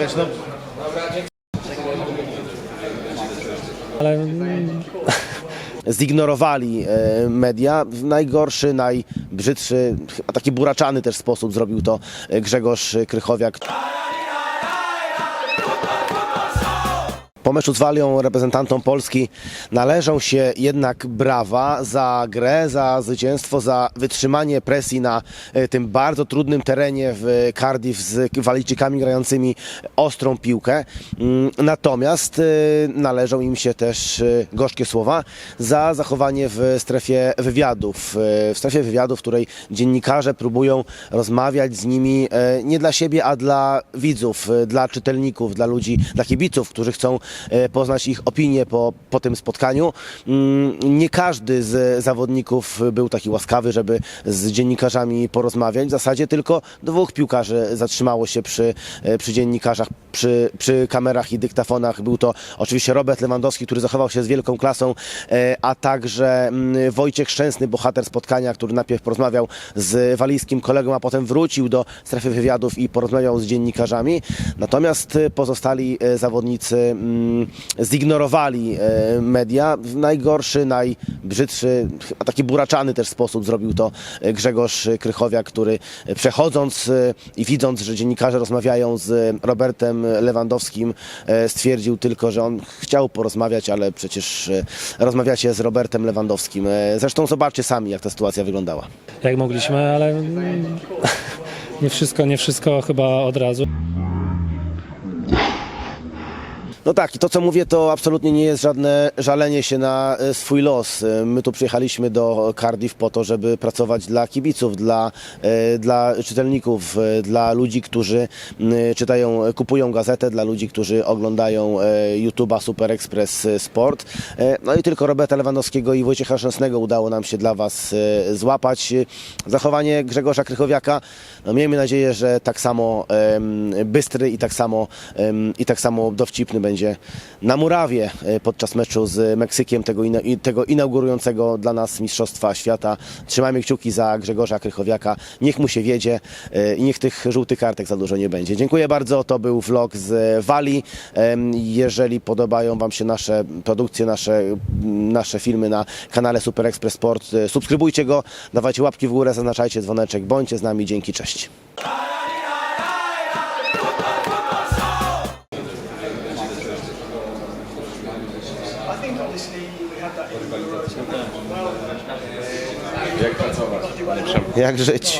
Wiesz, no, Ale mm, zignorowali e, media. W najgorszy, najbrzydszy, a taki buraczany też sposób zrobił to e, Grzegorz Krychowiak. Po meczu z Walią reprezentantom Polski należą się jednak brawa za grę, za zwycięstwo, za wytrzymanie presji na e, tym bardzo trudnym terenie w Cardiff z Walijczykami grającymi ostrą piłkę. Mm, Natomiast e, należą im się też e, gorzkie słowa za zachowanie w strefie wywiadów. W strefie wywiadów, w której dziennikarze próbują rozmawiać z nimi nie dla siebie, a dla widzów, dla czytelników, dla ludzi, dla kibiców, którzy chcą poznać ich opinię po, po tym spotkaniu. Mm, Nie każdy z zawodników był taki łaskawy, żeby z dziennikarzami porozmawiać. W zasadzie tylko dwóch piłkarzy zatrzymało się przy, e, przy dziennikarzach, przy, przy kamerach i dyktafonach. Był to oczywiście Robert Lewandowski, który zachował się z wielką klasą, e, a także mm, Wojciech Szczęsny, bohater spotkania, który najpierw porozmawiał z walijskim kolegą, a potem wrócił do strefy wywiadów i porozmawiał z dziennikarzami. Natomiast e, pozostali e, zawodnicy mm, zignorowali media w najgorszy, najbrzydszy, a taki buraczany też sposób zrobił to e, Grzegorz Krychowiak, który e, przechodząc e, i widząc, że dziennikarze rozmawiają z Robertem Lewandowskim, stwierdził tylko, że on chciał porozmawiać, ale przecież rozmawiacie z Robertem Lewandowskim. Zresztą zobaczcie sami, jak ta sytuacja wyglądała. jak mogliśmy, ale mm, nie wszystko, nie wszystko chyba od razu. No tak, i to co mówię, to absolutnie nie jest żadne żalenie się na e, swój los. E, My tu przyjechaliśmy do Cardiff po to, żeby pracować dla kibiców, dla, e, dla czytelników, dla ludzi, którzy czytają, kupują gazetę, dla ludzi, którzy oglądają YouTube'a Super Express Sport. No i tylko Roberta Lewandowskiego i Wojciecha Szczęsnego udało nam się dla Was złapać. Zachowanie Grzegorza Krychowiaka, no miejmy nadzieję, że tak samo bystry i tak samo, i tak samo dowcipny będzie na murawie e, podczas meczu z Meksykiem tego, tego inaugurującego dla nas Mistrzostwa Świata. Trzymajmy kciuki za Grzegorza Krychowiaka. Niech mu się wiedzie e, i niech tych żółtych kartek za dużo nie będzie. Dziękuję bardzo. To był vlog z Walii. Jeżeli podobają Wam się nasze produkcje, nasze, nasze filmy na kanale Super Express Sport, e, subskrybujcie go, dawajcie łapki w górę, zaznaczajcie dzwoneczek. Bądźcie z nami. Dzięki, cześć. The Euros. Jak żyć?